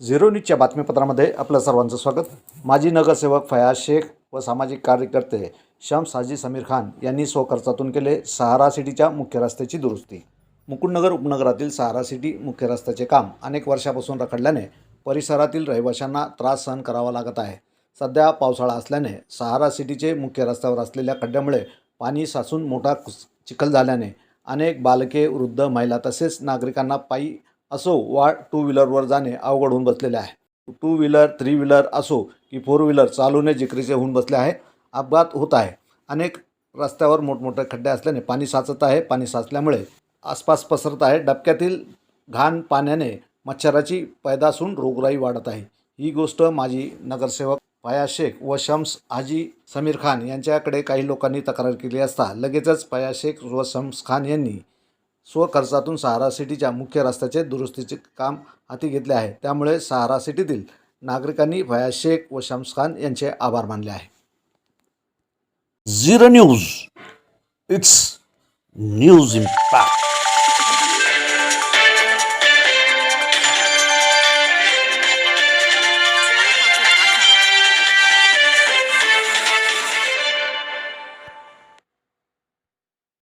Zero न्यूजच्या बातमीपत्रामध्ये आपलं सर्वांचं स्वागत. माजी नगरसेवक फयाज शेख व सामाजिक कार्यकर्ते शम्स हाजी समीर खान यांनी स्वखर्चातून केले सहारा सिटीच्या मुख्य रस्त्याची दुरुस्ती. मुकुंदनगर उपनगरातील सहारा सिटी मुख्य रस्त्याचे काम अनेक वर्षापासून रखडल्याने परिसरातील रहिवाशांना त्रास सहन करावा लागत आहे. सध्या पावसाळा असल्याने सहारा सिटीचे मुख्य रस्त्यावर असलेल्या खड्ड्यामुळे पाणी साचून मोठा चिखल झाल्याने अनेक बालके वृद्ध महिला तसेच नागरिकांना पायी असो वा टू व्हीलरवर जाणे अवघड होऊन बसलेले आहे. टू व्हीलर थ्री व्हीलर असो की फोर व्हीलर चालवणे जिकरीचे होऊन बसले आहे. अपघात होत आहे. अनेक रस्त्यावर मोठमोठे खड्डे असल्याने पाणी साचत आहे. पाणी साचल्यामुळे आसपास पसरत आहे. डबक्यातील घाण पाण्याने मच्छराची पैदास होऊन रोगराई वाढत आहे. ही गोष्ट माजी नगरसेवक फयाज शेख व शम्स हाजी समीर खान यांच्याकडे काही लोकांनी तक्रार केली असता लगेचच पाया शेख व शम्स खान यांनी स्वखर्चातून सहारा सिटीच्या मुख्य रस्त्याचे दुरुस्तीचे काम हाती घेतले आहे. त्यामुळे सहारा सिटीतील नागरिकांनी फयाज शेख व शम्स खान यांचे आभार मानले आहे. Zero news. It's news impact.